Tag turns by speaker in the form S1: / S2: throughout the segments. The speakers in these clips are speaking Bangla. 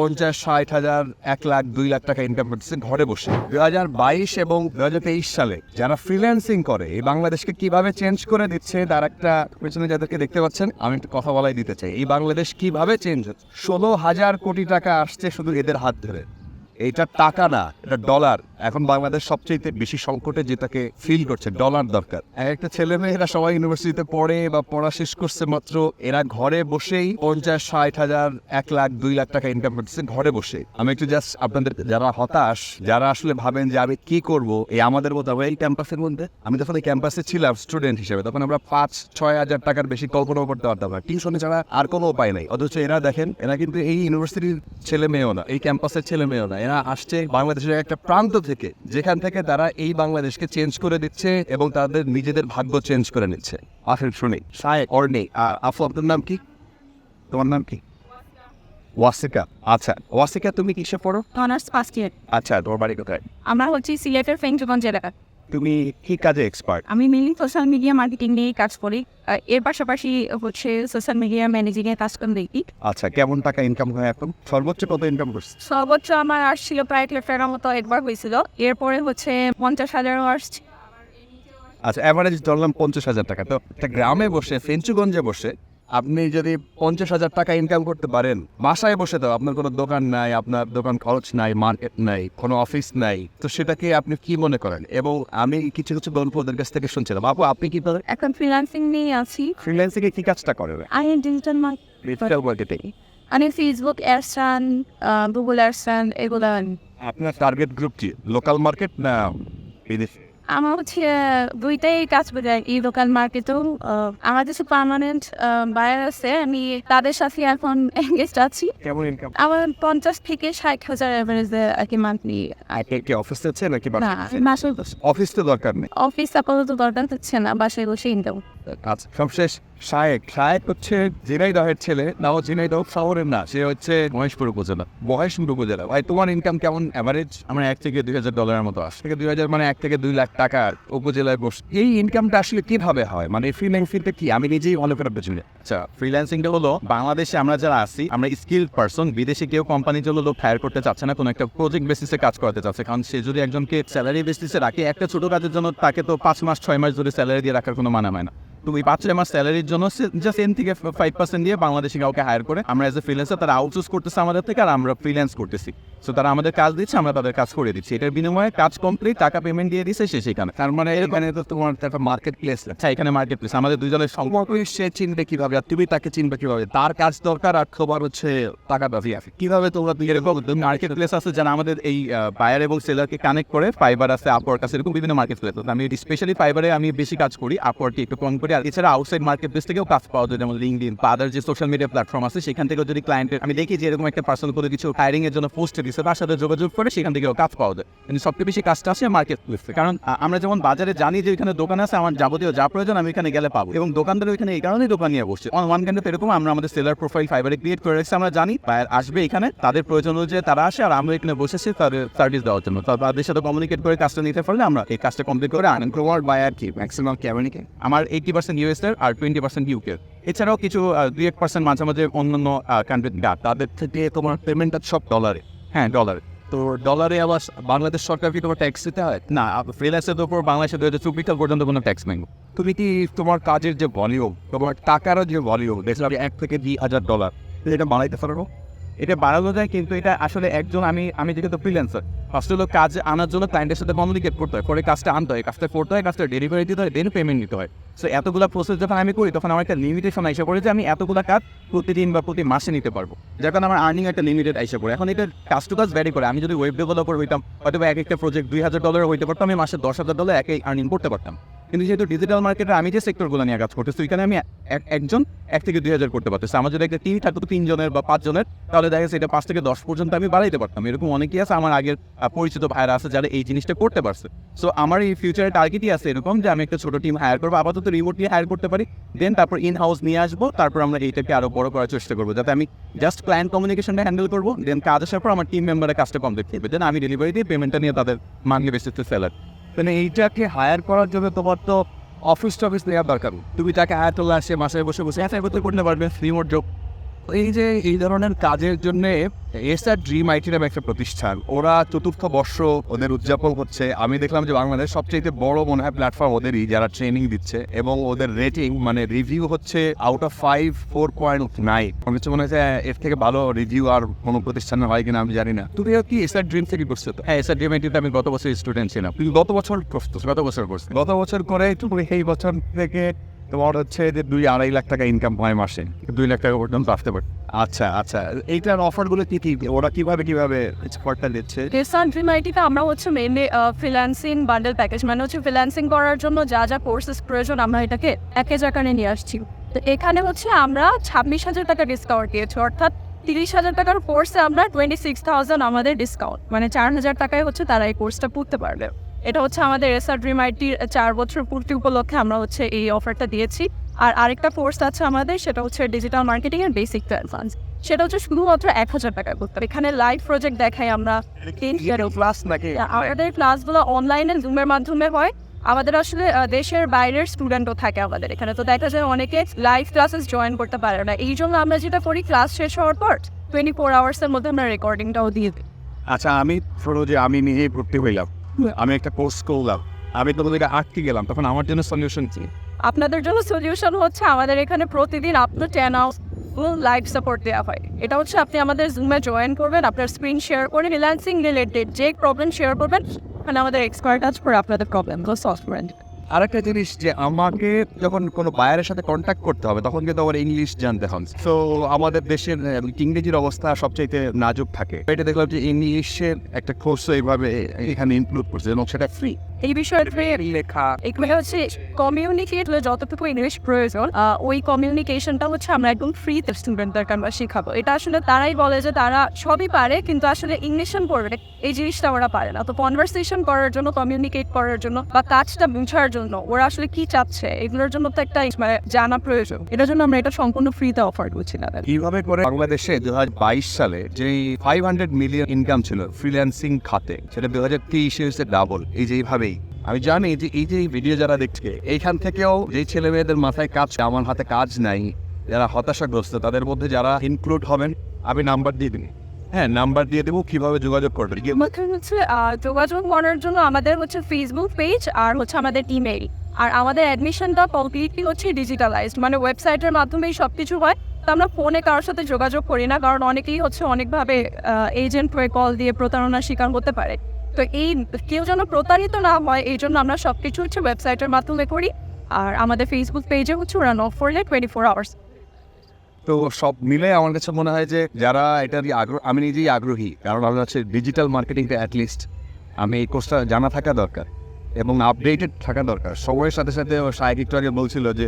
S1: পঞ্চাশ, ষাট হাজার, এক লাখ, দুই লাখ টাকা ইনকাম করতেছে ঘরে বসে। দু হাজার বাইশ এবং দু হাজার তেইশ সালে যারা ফ্রিল্যান্সিং করে, এই বাংলাদেশকে কীভাবে চেঞ্জ করে দিচ্ছে তার একটা পেছনে যাদেরকে দেখতে পাচ্ছেন, আমি একটু কথা বলাই দিতে চাই। এই বাংলাদেশ কীভাবে চেঞ্জ হচ্ছে? ষোলো হাজার কোটি টাকা আসছে শুধু এদের হাত ধরে। এইটা টাকা না, এটা ডলার এখন বাংলাদেশ সবচেয়ে বেশি সংকটে যেটাকে ফিল করছে ডলার দরকার। একটা ছেলে মেয়েরা সবাই ইউনিভার্সিটিতে পড়ে বা পড়া শেষ করছে মাত্র, এরা ঘরে বসেই পঞ্চাশ, ষাট হাজার, এক লাখ, দুই লাখ টাকা ইনকাম করতেছে ঘরে বসে। আমি একটু জাস্ট আপনাদের, যারা হতাশ, যারা আসলে ভাবেন যে আমি কি করব, এই আমাদের মতো এই ক্যাম্পাসের মধ্যে, আমি যখন এই ক্যাম্পাসে ছিলাম স্টুডেন্ট হিসেবে, তখন আমরা পাঁচ, ছয় হাজার টাকার বেশি কল্পনাও করতে পারতাম না। টিউশনে ছাড়া আর কোনো উপায় নাই। অথচ এরা দেখেন, এরা কিন্তু এই ইউনিভার্সিটির ছেলে মেয়েও না, এই ক্যাম্পাসের ছেলে মেয়েও না এরা আসছে বাংলাদেশের একটা প্রান্ত থেকে যেখান থেকে তারা এই বাংলাদেশকে চেঞ্জ করে দিচ্ছে এবং তাদের নিজেদের ভাগ্য চেঞ্জ করে নিচ্ছে। আসেন শুনি। সাহেব অর্নি আর আফু আপনার নাম কি? তোমার নাম কি? ওয়াসিকা। আচ্ছা ওয়াসিকা তুমি কিসে পড়ো?
S2: অনার্স ফার্স্ট ইয়ার
S1: আচ্ছা তোমার বাড়ি কোথায়?
S2: আমরা হচ্ছি সিলেটের ফেঞ্চুগঞ্জ এলাকা।
S1: তুমি কি কাজে এক্সপার্ট
S2: আমি মেনলি সোশ্যাল মিডিয়া মার্কেটিং নিয়ে কাজ করি। এর পাশাপাশি হচ্ছে সোশ্যাল মিডিয়া ম্যানেজিং এর কাজ করে। দেখি
S1: আচ্ছা কেমন টাকা ইনকাম হয় এখন? সর্বোচ্চ কত ইনকাম করছে?
S2: সর্বোচ্চ আমার আসছিল প্রায় এক লাখ টাকার মতো একবার হয়েছিল। এরপরে হচ্ছে পঞ্চাশ হাজারও আসছে।
S1: আচ্ছা অ্যাভারেজ ধরলাম পঞ্চাশ হাজার টাকা। তো একটা গ্রামে বসে ফেঞ্চুগঞ্জে বসে আপনি যদি পঞ্চাশ হাজার টাকা ইনকাম করতে পারেন বাসায় বসে তো আপনার কোনো দোকান নাই আপনার দোকান খরচ নাই মার্কেট নাই কোনো অফিস নাই তো সেটাকে আপনি কি মনে করেন? এবং আমি কিছু কিছু গল্প ওদের কাছ থেকে শুনছিলাম। আপু আপনি কি করেন?
S2: এখন ফ্রিল্যান্সিং নিয়ে আছি।
S1: ফ্রিল্যান্সিং এ কি কাজটা করেন?
S2: আমি ডিজিটাল
S1: ডিজিটাল মার্কেটিং
S2: আমি Facebook ads run Google ads run এগুলো
S1: আপনার টার্গেট গ্রুপ কি? লোকাল মার্কেট না বিদেশি?
S2: আমার হচ্ছে দুইটাই কাজ করে এই লোকাল মার্কেটেও আমার কিছু পার্মানেন্ট বায়ার আছে আমি তাদের সাথে এখন এঙ্গেজ আছি।
S1: কেমন ইনকাম
S2: আমার পঞ্চাশ থেকে ষাট হাজার এভারেজে আর কি মান্থলি
S1: কি। অফিস আছে নাকি
S2: না
S1: অফিস তো দরকার নেই।
S2: অফিস আপাতত দরকার হচ্ছে না বাসায় বসে ইনকাম
S1: আচ্ছা সবশেষ হচ্ছে ছেলে, নাও ঝিনাইদহ শহরের না, সে হচ্ছে মহেশপুর উপজেলা। মহেশপুর উপজেলা। ভাই, তোমার ইনকাম কেমন? অ্যাভারেজ আমার এক থেকে দুই হাজার ডলারের মতো আসে। থেকে দুই হাজার মানে এক থেকে দুই লাখ উপজেলায় বস। এই ইনকামটা আসলে কীভাবে হয়? মানে ফ্রিল্যান্সিংটা কি? আমি নিজেই করে পেছনে
S3: আচ্ছা ফ্রিল্যান্সিংটা হলো, বাংলাদেশে আমরা যারা আছি, আমরা স্কিল পারসন বিদেশে কেউ কোম্পানির জন্য লোক হায়ার করতে চাচ্ছে না, কোনো একটা প্রজেক্ট বেসিসে কাজ করাতে চাচ্ছে। কারণ সে যদি একজনকে স্যালারি বেসিসে রাখে, একটা ছোট কাজের জন্য তাকে তো পাঁচ মাস, ছয় মাস ধরে স্যালারি দিয়ে রাখার কোনো মানা হয় না। তো ওই পাঁচ ছয় মাস স্যালারির জন্য জাস্ট এন থেকে ফাইভ পার্সেন্ট দিয়ে বাংলাদেশে কাউকে হায়ার করে আমরা এজ এ ফ্রিল্যান্সার তারা আউটসোর্স করতেছে আমাদের থেকে আর আমরা ফ্রিল্যান্স করতেছি। সো তারা আমাদের কাজ দিচ্ছে আমরা তাদের কাজ করে দিচ্ছি। এটার বিনিময়ে কাজ কমপ্লিট টাকা পেমেন্ট দিয়ে দিচ্ছে সে সেখানে।
S1: তার মানে এখানে তো তোমার একটা মার্কেট প্লেস
S3: আচ্ছা এখানে মার্কেট প্লেস আমাদের দুজনের সম্পর্ক
S1: সে চিনবে কীভাবে আর তুমি তাকে চিনবে কীভাবে? তার কাজ দরকার আর তোমার হচ্ছে টাকা দাবি আছে। কীভাবে তোমরা দুই এরকম
S3: মার্কেট প্লেস আছে যারা আমাদের এই বায়ার এবং সেলারকে কানেক্ট করে ফাইবার আছে আপওয়ার্ক আছে এরকম বিভিন্ন মার্কেট প্লেস আছে। আমি স্পেশালি ফাইবারে আমি বেশি কাজ করি আপওয়ার্কে একটু কম করি। আর এছাড়া আউটসাইড মার্কেট প্লেস থেকেও কাজ পাওয়া যায়, যেমন লিঙ্কডিন বা আদার যে সোশ্যাল মিডিয়া প্ল্যাটফর্ম আছে, সেখান থেকেও যদি ক্লায়েন্টের আমি দেখি যে এরকম একটা পার্সন করে কিছু হায়ারিং এর জন্য পোস্ট দিচ্ছে তার সাথে যোগাযোগ করে সেখান থেকেও কাজ পাওয়া যায়। কিন্তু সবচেয়ে বেশি কাজটা আসে মার্কেট প্লেসে কারণ আমরা যেমন বাজারে জানি যে এখানে দোকান আছে, আমার যাবতীয় যা প্রয়োজন আমি এখানে গেলে পাবো। এবং দোকানদার ওইখানে এই কারণেই দোকান নিয়ে বসছে অন ওয়ান ক্যান্ড এরকম আমরা আমাদের সেলার প্রোফাইল ফাইবারে ক্রিয়েট করে রেখেছি, আমরা জানি বায়ার আসবে এখানে, তাদের প্রয়োজন অনুযায়ী তারা আসে, আর আমরা এখানে বসেছি তাদের সার্ভিস দেওয়ার জন্য। তাদের সাথে কমিউনিকেট করে কাজটা নিতে পারলে আমরা এই কাজটা কমপ্লিট করে আনেন
S1: তোমার বায়ার কি ম্যাক্সিমাম ক্যামেরিকে
S3: আমার এইটি পার্সেন্ট ইউএস এর আর টোয়েন্টি পার্সেন্ট ইউকে এছাড়াও কিছু দুই এক পার্সেন্ট মাঝে মাঝে অন্যান্য কান্ট্রি
S1: তাদের থেকে তোমার পেমেন্টটা সব ডলারে
S3: হ্যাঁ ডলার
S1: তো ডলারে আবার বাংলাদেশ সরকার কি তোমার ট্যাক্স দিতে হয়?
S3: না ফ্রিল্যান্সের উপর বাংলাদেশে দু হাজার চব্বিশ পর্যন্ত কোনো ট্যাক্স নেই।
S1: তুমি কি তোমার কাজের যে ভলিউম তোমার টাকারও যে ভলিউম দেখলাম এক থেকে দুই হাজার ডলার এটা বাড়াইতে পারো?
S3: এটা বাড়ানো যায়, কিন্তু এটা আসলে একজন, আমি আমি যেহেতু ফ্রিল্যান্সার ফার্স্ট হলো কাজ আনার জন্য ক্লায়েন্টের সাথে কমিউনিকেট করতে হয় পরে কাজটা আনতে হয়, কাজটা করতে হয়, কাজটা ডেলিভারি দিতে হয় দেন পেমেন্ট নিতে হয়। সো এতগুলো প্রসেস যখন আমি করি, তখন আমার একটা লিমিটেশন আইসা পড়ে যে আমি এতগুলো কাজ প্রতিদিন বা প্রতি মাসে নিতে পারব। যার কারণে আমার আর্নিং একটা লিমিটেড আইসা পড়ে। এখন এটা কাজ টু কাজ ভ্যারি করে। আমি যদি ওয়েব ডেভেলপার হইতাম হয়তো এক একটা প্রজেক্ট দুই হাজার ডলার হইতে পারতাম, আমি মাসে দশ হাজার ডলার একই আর্নিং করতে পারতাম। কিন্তু যেহেতু ডিজিটাল মার্কেটে আমি যে সেক্টরগুলো নিয়ে কাজ করতেছি, ওইখানে আমি একজন এক থেকে দুই হাজার করতে পারতেছি। আমার যদি একটা টিম থাকতো তিনজনের বা পাঁচজনের, তাহলে দেখা যাচ্ছে এটা পাঁচ থেকে দশ পর্যন্ত আমি বাড়াইতে পারতাম। এরকম অনেকেই আছে, আমার আগের পরিচিত ভাইরা আছে যারা এই জিনিসটা করতে পারছে। সো আমার এই ফিউচারের টার্গেটই আছে এরকম যে আমি একটা ছোট টিম হায়ার করব, আপাতত রিমোট নিয়ে হায়ার করতে পারি দেন তারপর ইন হাউস নিয়ে আসব, তারপর আমরা এইটাকে আরও বড় করার চেষ্টা করব, যাতে আমি জাস্ট ক্লায়েন্ট কমিউনিকেশনটা হ্যান্ডেল করব দেন কাজ আসার পর আমার টিম মেম্বারের কাজটা কমপ্লিট করবে। দেন আমি ডেলিভারি দিয়ে পেমেন্টটা নিয়ে তাদের মান্থলি বেসিসে স্যালার
S1: মানে এইটাকে হায়ার করার জন্য তোমার তো অফিস টফিস নেওয়ার দরকার। তুমি তাকে হায়ার তোলা আসে মাসে বসে বসে এত করতে করতে পারবে রিমোট জব এই যে এই ধরনের কাজের জন্য এস আর ড্রিম আইটি নামে একটা প্রতিষ্ঠান। ওরা চতুর্থ বর্ষ ওদের উদযাপন হচ্ছে আমি দেখলাম যে বাংলাদেশ সবচেয়ে বড় মনে হয় প্ল্যাটফর্ম ওদেরই যারা ট্রেনিং দিচ্ছে এবং ওদের রেটিং মানে রিভিউ হচ্ছে out of five four point nine আমার কাছে মনে হচ্ছে এর থেকে ভালো রিভিউ আর কোনো প্রতিষ্ঠানে হয় কিনা আমি জানি না। তুমি কি এস আর ড্রিম থেকে করছ তো?
S3: হ্যাঁ ড্রিম ডিএমআইটিতে আমি গত বছর স্টুডেন্ট ছিলাম।
S1: তুমি গত বছর করছ?
S3: গত বছর করছি।
S1: গত বছর করে তুমি এই বছর থেকে তোমার হচ্ছে যে দুই আড়াই লাখ টাকা ইনকাম হয় মাসে।
S3: দুই লাখ টাকা পর্যন্ত আসতে পারে।
S1: আচ্ছা আচ্ছা। এইটার অফারগুলো কি কি? ওরা কীভাবে কীভাবে এক্সপার্টটা দিচ্ছে
S2: আইটিতে আমরা হচ্ছে মেনলি ফ্রিল্যান্সিং বান্ডেল প্যাকেজ মানে হচ্ছে ফ্রিল্যান্সিং করার জন্য যা যা কোর্সেস প্রয়োজন আমরা এটাকে প্যাকেজ আকারে নিয়ে আসছি। তো এখানে হচ্ছে আমরা ছাব্বিশ হাজার টাকা ডিসকাউন্ট দিয়েছি অর্থাৎ তিরিশ হাজার টাকার কোর্সে আমরা টোয়েন্টি সিক্স থাউজেন্ড আমাদের ডিসকাউন্ট মানে চার হাজার টাকায় হচ্ছে তারা এই কোর্সটা পড়তে পারবে। এটা হচ্ছে আমাদের এসআর ড্রিম আইটির চার বছর পূর্তি উপলক্ষে আমরা হচ্ছে এই অফারটা দিয়েছি। আর আরেকটা কোর্স আছে আমাদের সেটা হচ্ছে ডিজিটাল মার্কেটিং এর বেসিক টু অ্যাডভান্স সেটা হচ্ছে শুধুমাত্র এক হাজার টাকায় করতে হবে। এখানে লাইভ প্রজেক্ট দেখাই আমরা। আমাদের ক্লাসগুলো অনলাইনে জুমের মাধ্যমে হয়। আমাদের আসলে দেশের বাইরের স্টুডেন্টও থাকে আমাদের এখানে। তো দেখা যায় অনেকে লাইভ ক্লাসেস জয়েন করতে পারে না। এই জন্য আমরা যেটা করি ক্লাস শেষ হওয়ার পর টোয়েন্টি ফোর আওয়ার্সের মধ্যে আমরা রেকর্ডিংটাও দিয়ে দিই।
S1: আচ্ছা আমি ধরো যে আমি নিজেই ভর্তি হইলাম। আমি একটা কোর্স করলাম আমি তোমাদেরকে আটকে গেলাম, তখন আমার জন্য সলিউশন কি?
S2: আপনাদের জন্য সলিউশন হচ্ছে আমাদের এখানে প্রতিদিন up to ten hours live support দেওয়া হয়। এটা হচ্ছে আপনি আমাদের জুমে জয়েন করবেন, আপনার স্ক্রিন শেয়ার করে ফ্রিল্যান্সিং রিলেটেড যে প্রবলেম শেয়ার করবেন মানে আমাদের এক্সপার্ট আছে করে আপনাদের প্রবলেম সলভ করে দিবে।
S1: আরেকটা জিনিস যে আমাকে যখন কোনো বায়ারের সাথে কন্ট্যাক্ট করতে হবে, তখন কিন্তু আমার ইংলিশ জানতে হবে তো আমাদের দেশের ইংরেজির অবস্থা সবচাইতে নাজুক থাকে। এটা দেখলাম যে ইংলিশের একটা কোর্স এইভাবে এখানে ইনক্লুড করছে, এবং সেটা ফ্রি
S2: এই বিষয়ে
S1: লেখা।
S2: এগুলো হচ্ছে কমিউনিকেট যতটুকু ইংলিশ প্রয়োজন ওই কমিউনিকেশনটা হচ্ছে আমরা একদম ফ্রিতে স্টুডেন্টদেরকে আমরা শেখাবো। এটা আসলে তারাই বলে যে তারা সবই পারে, কিন্তু আসলে ইংলিশন পড়বে এই জিনিসটা ওরা পারে না। তো কনভারসেশন করার জন্য কমিউনিকেট করার জন্য, বা কাজটা বুঝার জন্য ওরা আসলে কি চাচ্ছে, এগুলোর জন্য তো একটা মানে জানা প্রয়োজন। এটার জন্য আমরা এটা সম্পূর্ণ ফ্রিতে অফার করছি না
S1: কীভাবে করে বাংলাদেশে দু সালে যে ফাইভ হান্ড্রেড মিলিয়ন ইনকাম ছিল ফ্রিল্যান্সিং খাতে, সেটা দু হাজার তেইশে ডাবল এই যে এইভাবেই। আমি জানি যে এই যে ভিডিও যারা দেখছে, এইখান থেকেও যে ছেলে মেয়েদের মাথায় কাজ, আমার হাতে কাজ নাই, যারা হতাশাগ্রস্ত, তাদের মধ্যে যারা ইনক্লুড হবেন, আমি নাম্বার দিয়ে দিন হ্যাঁ নাম্বার দিয়ে দেবো, কীভাবে যোগাযোগ করবেন কি-
S2: আমাদের হচ্ছে যোগাযোগ করার জন্য আমাদের হচ্ছে ফেসবুক পেজ আর হচ্ছে আমাদের ইমেইল আর আমাদের অ্যাডমিশনটা কমপ্লিটলি হচ্ছে ডিজিটালাইজড মানে ওয়েবসাইটের মাধ্যমেই সব কিছু হয়। তো আমরা ফোনে কারোর সাথে যোগাযোগ করি না, কারণ অনেকেই হচ্ছে অনেকভাবে এজেন্ট হয়ে কল দিয়ে প্রতারণার শিকার হতে পারে। তো এই, কেউ যেন প্রতারিত না হয়, এই জন্য আমরা সব কিছু হচ্ছে ওয়েবসাইটের মাধ্যমে করি। আর আমাদের ফেসবুক পেজে হচ্ছে ওরা অফ করলে টোয়েন্টি ফোর আওয়ার্স
S1: তো সব মিলে আমার কাছে মনে হয় যে যারা এটার আগ্রহ, আমি নিজেই আগ্রহী। কারণ আমার হচ্ছে ডিজিটাল মার্কেটিংটা অ্যাটলিস্ট আমি এই কোর্সটা জানা থাকা দরকার এবং আপডেটেড থাকা দরকার। সময়ের সাথে সাথে সাহেব একটু আগে বলছিল যে,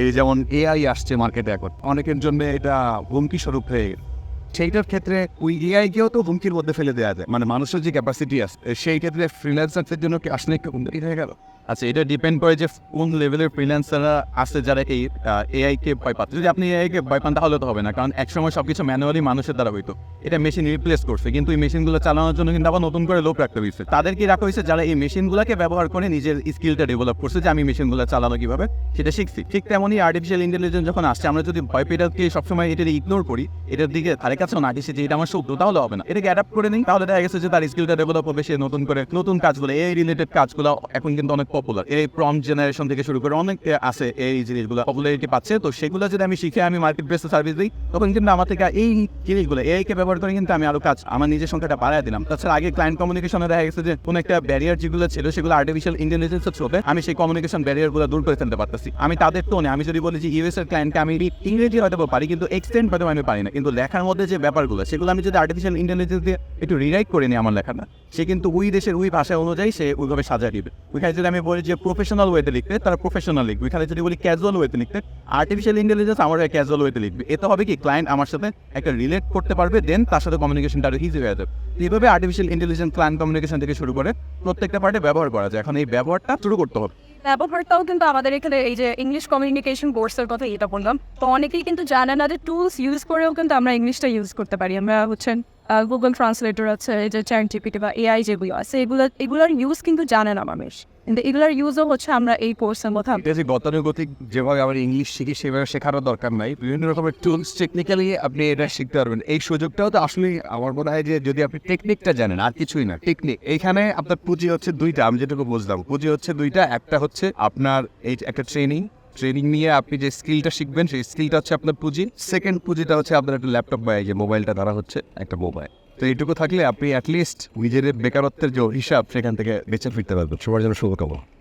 S1: এই যেমন এআই আসছে মার্কেটে এখন, অনেকের জন্য এটা হুমকি স্বরূপ হয়ে গেল। সেইটার ক্ষেত্রে ওই এআইকেও তো হুমকির মধ্যে ফেলে দেওয়া যায়। মানে মানুষের যে ক্যাপাসিটি আছে, সেই ক্ষেত্রে ফ্রিল্যান্সারদের জন্য কি আসলে একটু হুমকি হয়ে গেল?
S3: আচ্ছা এটা ডিপেন্ড করে যে কোন লেভেলের ফ্রিল্যান্সাররা আছে যারা এই এআই কে ভয় পাচ্ছে। যদি আপনি এআই কে ভয় পান, তাহলে তো হবে না, কারণ একসময় সবকিছু ম্যানুয়ালি মানুষের দ্বারা হইতো। এটা মেশিন রিপ্লেস করছে, কিন্তু এই মেশিনগুলো চালানোর জন্য কিন্তু আবার নতুন করে লোক রাখতে হয়েছে তাদেরকে রাখা হয়েছে যারা এই মেশিনগুলোকে ব্যবহার করে নিজের স্কিলটা ডেভেলপ করছে, যে আমি মেশিনগুলো চালানো কীভাবে, সেটা শিখছি। ঠিক তেমনই আর্টিফিশিয়াল ইন্টেলিজেন্স যখন আসছে, আমরা যদি ভয় পেটাকে সবসময় এটা ইগনোর করি, এটার দিকে ধারে কাছেও না গেছে যে এটা আমার শব্দ তাহলে হবে না। এটাকে অ্যাডাপ্ট করে নিই, তাহলে দেখা গেছে যে তার স্কিলটা ডেভেলপ হবে, সে নতুন করে নতুন কাজগুলো এই রিলেটেড কাজগুলো এখন কিন্তু অনেক পপুলার এই প্রম জেনারেশন থেকে শুরু করে অনেক আছে এই জিনিসগুলো পপুলারিটি পাচ্ছে। তো সেগুলো যদি আমি শিখে আমি মার্কেট প্লেসে সার্ভিস দিই, তখন কিন্তু আমার থেকে এই জিনিসগুলো, এই কে ব্যবহার করে কিন্তু আমি আরও কাজ, আমার নিজের সংখ্যাটা বাড়ায় দিলাম। তাছাড়া আগে ক্লায়েন্ট কমিউনিকেশনে দেখা গেছে যে, কোনো একটা ব্যারিয়ার যেগুলো ছিল, সেগুলো আর্টিফিশিয়াল ইন্টেলিজেন্সের থ্রুতে আমি সেই কমিউনিকেশন ব্যারিয়ারগুলো দূর করে ফেলতে পারতেছি। আমি তাদের টোনে আমি যদি বলি যে ইউএস এর ক্লায়েন্টকে আমি ইংরেজি হয়তো পারি, কিন্তু এক্সটেন্ড হয়তো আমি পারি না। কিন্তু লেখার মধ্যে যে ব্যাপারগুলো, সেগুলো আমি যদি আর্টিফিশিয়াল ইন্টেলিজেন্স দিয়ে একটু রিরাইট করে নিই আমার লেখাটা, সে কিন্তু ওই দেশের ওই ভাষা অনুযায়ী সে ওইভাবে সাজা দিবে। ওইখানে যদি আমি বলি যে প্রফেশনাল ওয়েতে লিখতে, তারা প্রফেশনাল লিখবে। এখানে যদি বলি ক্যাজুয়াল ওয়েতে লিখতে আর্টিফিশিয়াল ইন্টেলিজেন্স আমার ক্যাজুয়াল ওয়েতে লিখবে। এতে হবে কি ক্লায়েন্ট আমার সাথে একটা রিলেট করতে পারবে দেন তার সাথে কমিউনিকেশনটা আরও ইজি হয়ে যাবে। এইভাবে আর্টিফিশিয়াল ইন্টেলিজেন্স ক্লায়েন্ট কমিউনিকেশন থেকে শুরু করে প্রত্যেকটা পার্টে ব্যবহার করা যায়। এখন এই ব্যবহারটা শুরু করতে হবে।
S2: ব্যবহারটাও কিন্তু আমাদের এখানে এই যে ইংলিশ কমিউনিকেশন কোর্সের কথা এটা বললাম। তো অনেকেই কিন্তু জানে না যে টুলস ইউজ করেও কিন্তু আমরা ইংলিশটা ইউজ করতে পারি। আমরা হচ্ছেন গুগল ট্রান্সলেটর আছে যে চ্যাট বা এআই যেগুলো আছে, এগুলো, এগুলোর ইউজ কিন্তু জানে না মানুষ। এগুলোর ইউজও হচ্ছে আমরা এই কোর্সের মধ্যে
S1: যে গতানুগতিক যেভাবে আমরা ইংলিশ শিখি, সেভাবে শেখারও দরকার নাই। বিভিন্ন রকমের টুলস টেকনিক্যালি আপনি এটা শিখতে পারবেন। এই সুযোগটাও তো আসলে আমার মনে হয় যে যদি আপনি টেকনিকটা জানেন, আর কিছুই না টেকনিক এইখানে আপনার পুঁজি হচ্ছে দুইটা, আমি যেটুকু বুঝলাম। পুঁজি হচ্ছে দুইটা, একটা হচ্ছে আপনার এই একটা ট্রেনিং ট্রেনিং নিয়ে আপনি যে স্কিলটা শিখবেন, সেই স্কিলটা হচ্ছে আপনার পুঁজি। সেকেন্ড পুঁজিটা হচ্ছে আপনার একটা ল্যাপটপ বা এই যে মোবাইলটা ধরা হচ্ছে একটা মোবাইল তো এইটুকু থাকলে আপনি অ্যাটলিস্ট নিজের বেকারত্বের যে হিসাব, সেখান থেকে বেঁচে ফিরতে পারবেন। সবার জন্য শুভকামনা।